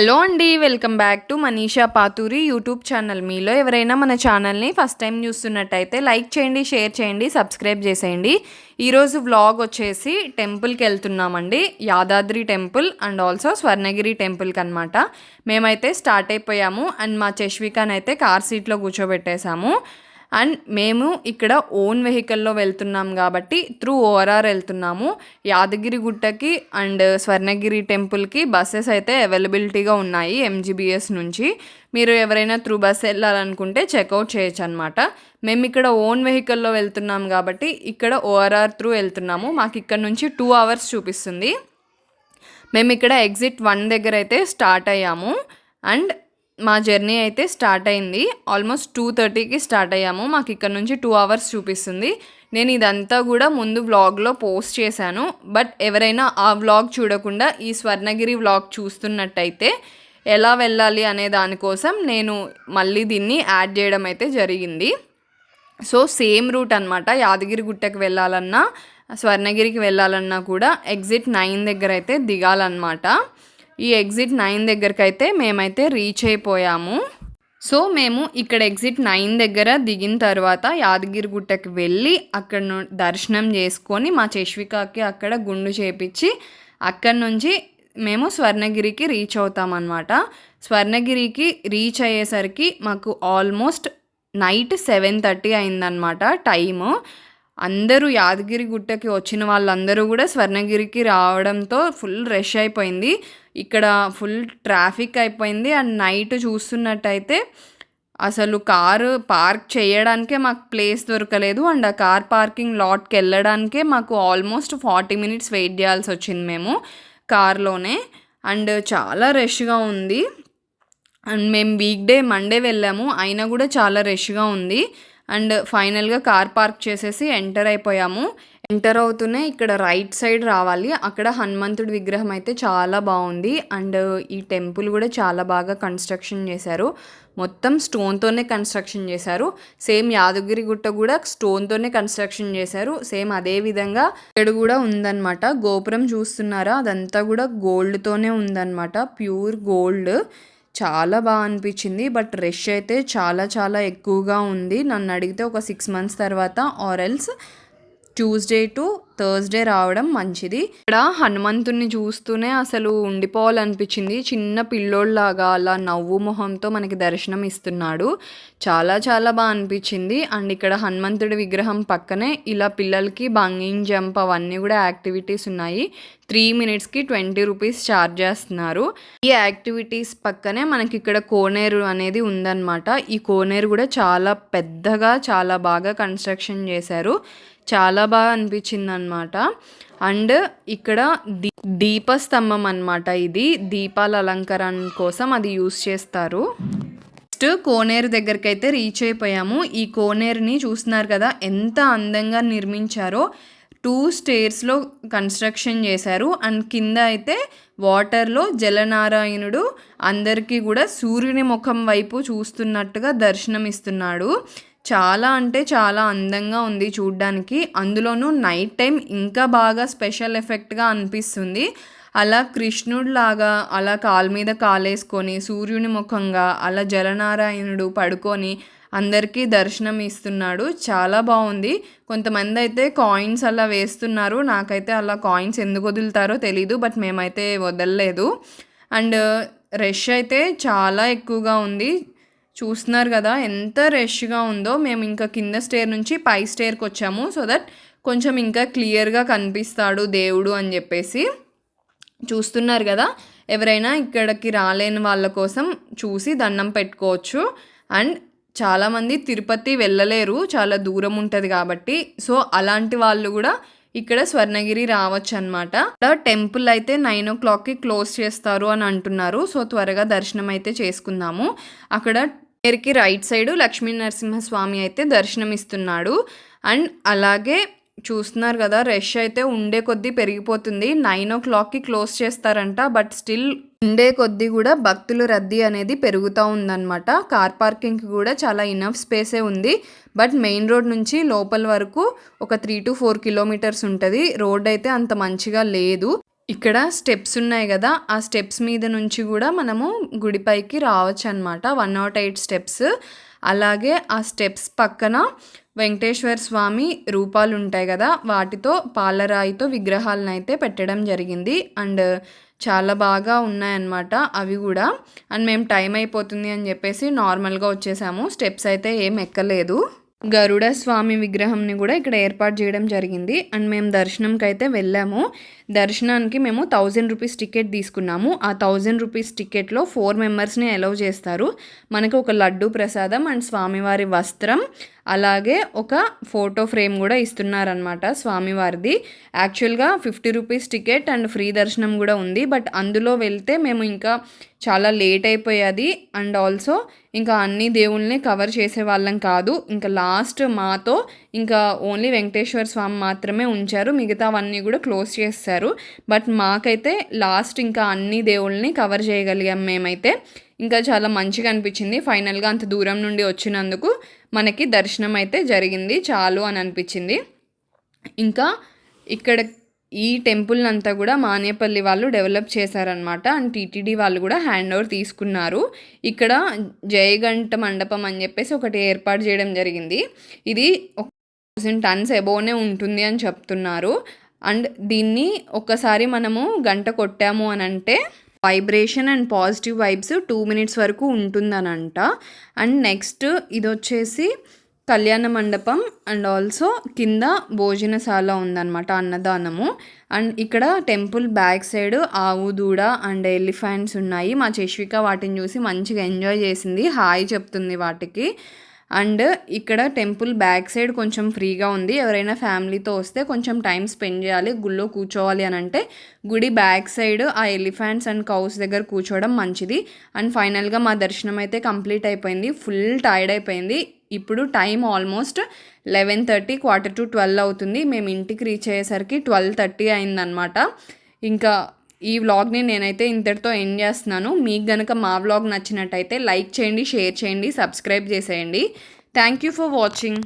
Hello అండి welcome back to Manisha Pathuri YouTube channel. మీలో ఎవరైనా మన ఛానల్ని ఫస్ట్ టైం చూస్తున్నట్టయితే లైక్ చేయండి షేర్ చేయండి సబ్స్క్రైబ్ చేసేయండి. ఈరోజు వ్లాగ్ వచ్చేసి టెంపుల్కి వెళ్తున్నామండి. Yadadri temple and also Swarnagiri టెంపుల్కి అనమాట మేమైతే స్టార్ట్ అయిపోయాము అండ్ మా చష్వికాన్ అయితే కార్ సీట్లో కూర్చోబెట్టేశాము. అండ్ మేము ఇక్కడ ఓన్ వెహికల్లో వెళ్తున్నాం కాబట్టి త్రూ ఓఆర్ఆర్ వెళ్తున్నాము. యాదగిరి గుట్టకి అండ్ స్వర్ణగిరి టెంపుల్కి బస్సెస్ అయితే అవైలబిలిటీగా ఉన్నాయి ఎంజీబీఎస్ నుంచి. మీరు ఎవరైనా త్రూ బస్ వెళ్ళాలనుకుంటే చెక్అవుట్ చేయొచ్చు అనమాట మేము ఇక్కడ ఓన్ వెహికల్లో వెళ్తున్నాం కాబట్టి ఇక్కడ ఓఆర్ఆర్ త్రూ వెళ్తున్నాము. మాకు ఇక్కడ నుంచి టూ అవర్స్ చూపిస్తుంది. మేము ఇక్కడ ఎగ్జిట్ వన్ దగ్గర అయితే స్టార్ట్ అయ్యాము. అండ్ మా జర్నీ అయితే స్టార్ట్ అయింది. ఆల్మోస్ట్ టూ థర్టీకి స్టార్ట్ అయ్యాము. మాకు ఇక్కడ నుంచి టూ అవర్స్ చూపిస్తుంది. నేను ఇదంతా కూడా ముందు వ్లాగ్లో పోస్ట్ చేశాను. బట్ ఎవరైనా ఆ వ్లాగ్ చూడకుండా ఈ స్వర్ణగిరి వ్లాగ్ చూస్తున్నట్టయితే ఎలా వెళ్ళాలి అనే దానికోసం నేను మళ్ళీ దీన్ని యాడ్ చేయడం అయితే జరిగింది. సో సేమ్ రూట్ అనమాట యాదగిరి గుట్టకు వెళ్ళాలన్నా స్వర్ణగిరికి వెళ్ళాలన్నా కూడా ఎగ్జిట్ నైన్ దగ్గర అయితే దిగాలన్నమాట. ఈ ఎగ్జిట్ నైన్ దగ్గరికి అయితే మేమైతే రీచ్ అయిపోయాము. సో మేము ఇక్కడ ఎగ్జిట్ నైన్ దగ్గర దిగిన తర్వాత యాదగిరిగుట్టకి వెళ్ళి అక్కడ దర్శనం చేసుకొని మా చష్వికాకి అక్కడ గుండు చేపించి అక్కడ నుంచి మేము స్వర్ణగిరికి రీచ్ అవుతామన్నమాట. స్వర్ణగిరికి రీచ్ అయ్యేసరికి మాకు ఆల్మోస్ట్ నైట్ సెవెన్ థర్టీ అయిందనమాట టైము. అందరూ యాదగిరి గుట్టకి వచ్చిన వాళ్ళందరూ కూడా స్వర్ణగిరికి రావడంతో ఫుల్ రష్ అయిపోయింది. ఇక్కడ ఫుల్ ట్రాఫిక్ అయిపోయింది. అండ్ నైట్ చూస్తున్నట్టయితే అసలు కారు పార్క్ చేయడానికే మాకు ప్లేస్ దొరకలేదు. అండ్ ఆ కార్ పార్కింగ్ లాట్కి వెళ్ళడానికే మాకు ఆల్మోస్ట్ ఫార్టీ మినిట్స్ వెయిట్ చేయాల్సి వచ్చింది మేము కార్లోనే. అండ్ చాలా రష్గా ఉంది. అండ్ మేము వీక్ డే మండే వెళ్ళాము. అయినా కూడా చాలా రష్గా ఉంది. అండ్ ఫైనల్గా కార్ పార్క్ చేసేసి ఎంటర్ అయిపోయాము. ఎంటర్ అవుతూనే ఇక్కడ రైట్ సైడ్ రావాలి. అక్కడ హనుమంతుడి విగ్రహం అయితే చాలా బాగుంది. అండ్ ఈ టెంపుల్ కూడా చాలా బాగా కన్స్ట్రక్షన్ చేశారు. మొత్తం స్టోన్తోనే కన్స్ట్రక్షన్ చేశారు. సేమ్ యాదగిరి గుట్ట కూడా స్టోన్తోనే కన్స్ట్రక్షన్ చేశారు. సేమ్ అదే విధంగా ఇక్కడ కూడా ఉందన్నమాట. గోపురం చూస్తున్నారా? అదంతా కూడా గోల్డ్తోనే ఉందన్నమాట. ప్యూర్ గోల్డ్ చాలా బాగా అనిపించింది. బట్ రష్ అయితే చాలా చాలా ఎక్కువగా ఉంది. నన్ను అడిగితే ఒక సిక్స్ మంత్స్ తర్వాత or else Tuesday to Thursday రావడం మంచిది. ఇక్కడ హనుమంతుడిని చూస్తూనే అసలు ఉండిపోవాలనిపించింది. చిన్న పిల్లోళ్ళలాగా అలా నవ్వు మొహంతో మనకి దర్శనం ఇస్తున్నాడు. చాలా చాలా బాగా అనిపించింది. అండ్ ఇక్కడ హనుమంతుడి విగ్రహం పక్కనే ఇలా పిల్లలకి బంగింగ్ జంప్ అవన్నీ కూడా యాక్టివిటీస్ ఉన్నాయి. త్రీ మినిట్స్కి ట్వంటీ రూపీస్ ఛార్జ్ చేస్తున్నారు. ఈ యాక్టివిటీస్ పక్కనే మనకి ఇక్కడ కోనేరు అనేది ఉందన్నమాట. ఈ కోనేరు కూడా చాలా పెద్దగా చాలా బాగా కన్స్ట్రక్షన్ చేశారు. చాలా బాగా అనిపించింది అనమాట అండ్ ఇక్కడ దీ దీపస్తంభం అనమాట ఇది. దీపాల అలంకరణ కోసం అది యూస్ చేస్తారు. నెక్స్ట్ కోనేరు దగ్గరికి అయితే రీచ్ అయిపోయాము. ఈ కోనేరుని చూస్తున్నారు కదా ఎంత అందంగా నిర్మించారో. టూ స్టేర్స్లో కన్స్ట్రక్షన్ చేశారు. అండ్ కింద అయితే వాటర్లో జలనారాయణుడు అందరికీ కూడా సూర్యుని ముఖం వైపు చూస్తున్నట్టుగా దర్శనమిస్తున్నాడు. చాలా అంటే చాలా అందంగా ఉంది చూడ్డానికి. అందులోనూ నైట్ టైం ఇంకా బాగా స్పెషల్ ఎఫెక్ట్గా అనిపిస్తుంది. అలా కృష్ణుడిలాగా అలా కాలు మీద కాలేసుకొని సూర్యుని ముఖంగా అలా జలనారాయణుడు పడుకొని అందరికీ దర్శనం ఇస్తున్నాడు. చాలా బాగుంది. కొంతమంది అయితే కాయిన్స్ అలా వేస్తున్నారు. నాకైతే అలా కాయిన్స్ ఎందుకు వదులుతారో తెలీదు బట్ మేమైతే వదలలేదు. అండ్ రష్ అయితే చాలా ఎక్కువగా ఉంది. చూస్తున్నారు కదా ఎంత రష్గా ఉందో. మేము ఇంకా కింద స్టేర్ నుంచి పై స్టేర్కి వచ్చాము సో దట్ కొంచెం ఇంకా క్లియర్గా కనిపిస్తాడు దేవుడు అని చెప్పేసి. చూస్తున్నారు కదా ఎవరైనా ఇక్కడికి రాలేని వాళ్ళ కోసం చూసి దండం పెట్టుకోవచ్చు. అండ్ చాలామంది తిరుపతి వెళ్ళలేరు చాలా దూరం ఉంటుంది కాబట్టి. సో అలాంటి వాళ్ళు కూడా ఇక్కడ స్వర్ణగిరి రావచ్చు అనమాట టెంపుల్ అయితే నైన్ ఓ క్లాక్కి క్లోజ్ చేస్తారు అని అంటున్నారు సో త్వరగా దర్శనం అయితే చేసుకుందాము. అక్కడ పేరుకి రైట్ సైడ్ లక్ష్మీ నరసింహస్వామి అయితే దర్శనం ఇస్తున్నాడు అండ్ అలాగే చూస్తున్నారు కదా రష్ అయితే ఉండే కొద్దీ పెరిగిపోతుంది. నైన్ ఓ క్లాక్కి క్లోజ్ చేస్తారంట బట్ స్టిల్ ఉండే కొద్దీ కూడా భక్తుల రద్దీ అనేది పెరుగుతూ ఉందన్నమాట. కార్ పార్కింగ్కి కూడా చాలా ఇనఫ్ స్పేసే ఉంది. బట్ మెయిన్ రోడ్ నుంచి లోపల వరకు ఒక త్రీ టు ఫోర్ కిలోమీటర్స్ ఉంటుంది. రోడ్ అయితే అంత మంచిగా లేదు. ఇక్కడ స్టెప్స్ ఉన్నాయి కదా ఆ స్టెప్స్ మీద నుంచి కూడా మనము గుడిపైకి రావచ్చు అనమాట వన్ నాట్ ఎయిట్ స్టెప్స్ అలాగే ఆ స్టెప్స్ పక్కన వెంకటేశ్వర స్వామి రూపాలు ఉంటాయి కదా వాటితో పాలరాయితో విగ్రహాలను అయితే పెట్టడం జరిగింది. అండ్ చాలా బాగా ఉన్నాయన్నమాట అవి కూడా. అండ్ మేము టైం అయిపోతుంది అని చెప్పేసి నార్మల్గా వచ్చేసాము. స్టెప్స్ అయితే ఏం ఎక్కలేదు. గరుడ స్వామి విగ్రహంని కూడా ఇక్కడ ఏర్పాటు చేయడం జరిగింది. అండ్ మేము దర్శనంకి అయితే వెళ్ళాము. దర్శనానికి మేము థౌజండ్ రూపీస్ టికెట్ తీసుకున్నాము. ఆ థౌజండ్ రూపీస్ టికెట్లో ఫోర్ మెంబర్స్ని అలౌ చేస్తారు. మనకు ఒక లడ్డు ప్రసాదం అండ్ స్వామివారి వస్త్రం అలాగే ఒక ఫోటో ఫ్రేమ్ కూడా ఇస్తున్నారనమాట స్వామివారిది. యాక్చువల్గా fifty rupees ticket and free దర్శనం కూడా ఉంది. బట్ అందులో వెళ్తే మేము ఇంకా చాలా లేట్ అయిపోయేది. అండ్ ఆల్సో ఇంకా అన్ని దేవుళ్ళని కవర్ చేసే వాళ్ళం కాదు. ఇంకా లాస్ట్ మాతో ఇంకా ఓన్లీ వెంకటేశ్వర స్వామి మాత్రమే ఉంచారు. మిగతావన్నీ కూడా క్లోజ్ చేస్తారు. బట్ మాకైతే లాస్ట్ ఇంకా అన్ని దేవుళ్ళని కవర్ చేయగలిగాం మేమైతే. ఇంకా చాలా మంచిగా అనిపించింది. ఫైనల్గా అంత దూరం నుండి వచ్చినందుకు మనకి దర్శనం అయితే జరిగింది. చాలు అని అనిపించింది. ఇంకా ఇక్కడ ఈ టెంపుల్ అంతా కూడా మానేపల్లి వాళ్ళు డెవలప్ చేశారనమాట అండ్ టీటీడీ వాళ్ళు కూడా హ్యాండ్ ఓవర్ తీసుకున్నారు. ఇక్కడ జయగంట మండపం అని చెప్పేసి ఒకటి ఏర్పాటు చేయడం జరిగింది. ఇది ఒక థౌసండ్ టన్స్ ఎబోనే ఉంటుంది అని చెప్తున్నారు. అండ్ దీన్ని ఒక్కసారి మనము గంట కొట్టాము అని అంటే vibration and positive vibes two minutes వరకు ఉంటుందనంట. అండ్ నెక్స్ట్ ఇది వచ్చేసి కళ్యాణ మండపం అండ్ ఆల్సో కింద భోజనశాల ఉందన్నమాట అన్నదానము. అండ్ ఇక్కడ టెంపుల్ బ్యాక్ సైడ్ ఆవు దూడ అండ్ ఎలిఫెంట్స్ ఉన్నాయి. మా చశ్విక వాటిని చూసి మంచిగా ఎంజాయ్ చేసింది హాయ్ చెప్తుంది వాటికి. అండ్ ఇక్కడ టెంపుల్ బ్యాక్ సైడ్ కొంచెం ఫ్రీగా ఉంది. ఎవరైనా ఫ్యామిలీతో వస్తే కొంచెం టైం స్పెండ్ చేయాలి గుళ్ళో కూర్చోవాలి అని అంటే గుడి బ్యాక్ సైడ్ ఆ ఎలిఫెంట్స్ అండ్ కౌస్ దగ్గర కూర్చోవడం మంచిది. అండ్ ఫైనల్గా మా దర్శనం అయితే కంప్లీట్ అయిపోయింది ఫుల్ టైర్డ్ అయిపోయింది. ఇప్పుడు time almost eleven thirty quarter to twelve అవుతుంది. మేము ఇంటికి రీచ్ అయ్యేసరికి ట్వెల్వ్ థర్టీ అయిందనమాట ఇంకా ఈ వ్లాగ్ని నేనైతే ఇంతటితో ఎండ్ చేస్తున్నాను. మీకు కనుక మా వ్లాగ్ నచ్చినట్టయితే లైక్ చేయండి షేర్ చేయండి సబ్స్క్రైబ్ చేసేయండి. Thank you for watching.